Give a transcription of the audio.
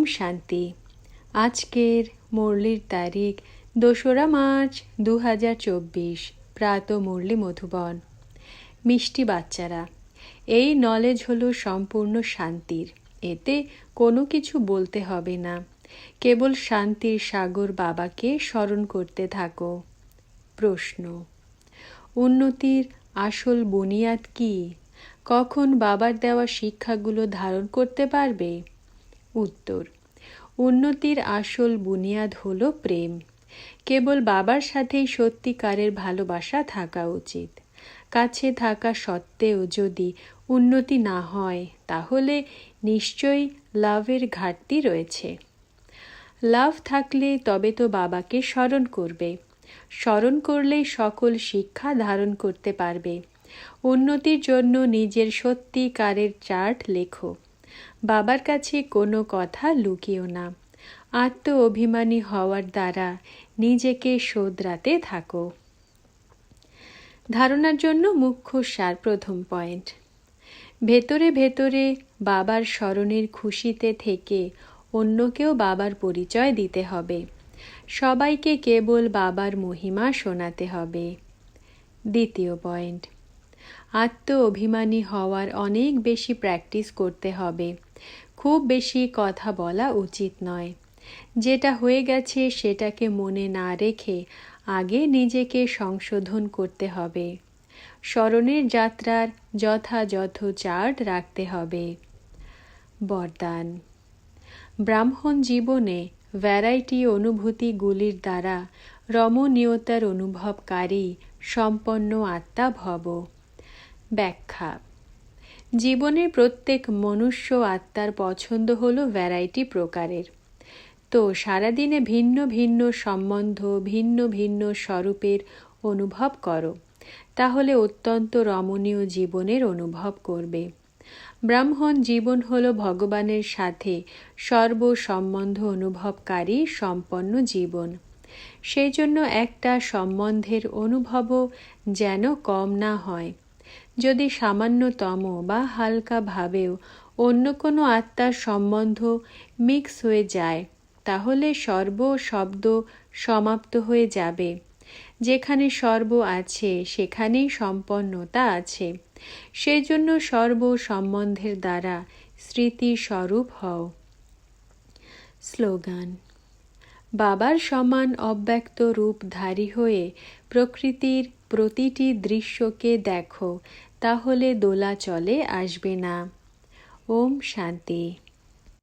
ওম শান্তি। আজকের মুরলির তারিখ দোসরা মার্চ দু হাজার চব্বিশ, প্রাত মুরলি মধুবন। মিষ্টি বাচ্চারা, এই নলেজ হলো সম্পূর্ণ শান্তির। এতে কোনো কিছু বলতে হবে না। কেবল শান্তির সাগর বাবাকে স্মরণ করতে থাকো। প্রশ্ন, উন্নতির আসল বুনিয়াদ কি? কখন বাবার দেওয়া শিক্ষাগুলো ধারণ করতে পারবে? উত্তর। উন্নতির আসল বুনিয়াদ হলো প্রেম। কেবল বাবার সাথেই সত্যিকারের ভালোবাসা থাকা উচিত। কাছে থাকা সত্ত্বেও যদি উন্নতি না হয়, তাহলে নিশ্চয়ই লাভের ঘাটতি রয়েছে। লাভ থাকলে তবে তো বাবাকে স্মরণ করবে। স্মরণ করলেই সকল শিক্ষা ধারণ করতে পারবে। উন্নতির জন্য নিজের সত্যিকারের চার্ট লেখো। বাবার কাছে কোনো কথা লুকিও না। আত্ম অভিমানী হওয়ার দ্বারা নিজেকে শোধরাতে থাকো। ধারণার জন্য মুখ্য সার প্রথম পয়েন্ট। ভেতরে ভেতরে বাবার স্মরণের খুশিতে থেকে অন্যকেও বাবার পরিচয় দিতে হবে। সবাইকে কেবল বাবার মহিমা শোনাতে হবে। দ্বিতীয় পয়েন্ট। আত্ম অভিমানী হওয়ার অনেক বেশি প্র্যাকটিস করতে হবে। খুব বেশি কথা বলা উচিত নয়। যেটা হয়ে গেছে সেটাকে মনে না রেখে আগে নিজেকে সংশোধন করতে হবে। স্মরণের যাত্রার যথাযথ চার্ট রাখতে হবে। বরদান। ব্রাহ্মণ জীবনে ভ্যারাইটি অনুভূতিগুলির দ্বারা রমণীয়তার অনুভবকারী সম্পন্ন আত্মা ভব। ব্যাখ্যা। জীবনের প্রত্যেক মনুষ্য আত্মার পছন্দ হল ভ্যারাইটি প্রকারের। তো সারাদিনে ভিন্ন ভিন্ন সম্বন্ধ, ভিন্ন ভিন্ন স্বরূপের অনুভব করো। তাহলে অত্যন্ত রমণীয় জীবনের অনুভব করবে। ব্রাহ্মণ জীবন হল ভগবানের সাথে সর্ব সম্বন্ধ অনুভবকারী সম্পন্ন জীবন। সেই জন্য একটা সম্বন্ধের অনুভবও যেন কম না হয়। যদি সামান্যতম বা হালকা ভাবেও অন্য কোনো আত্মার সম্বন্ধ মিক্স হয়ে যায়, তাহলে সর্ব শব্দ সমাপ্ত হয়ে যাবে। যেখানে সর্ব আছে, সেখানেই সম্পন্নতা আছে। সেই জন্য সর্ব সম্বন্ধের দ্বারা স্মৃতি স্বরূপ হও। স্লোগান, বাবার সমান অব্যক্ত রূপধারী হয়ে প্রকৃতির প্রতিটি দৃশ্যকে দেখো। তাহলে দোলা চলে আসবে না। ওম শান্তি।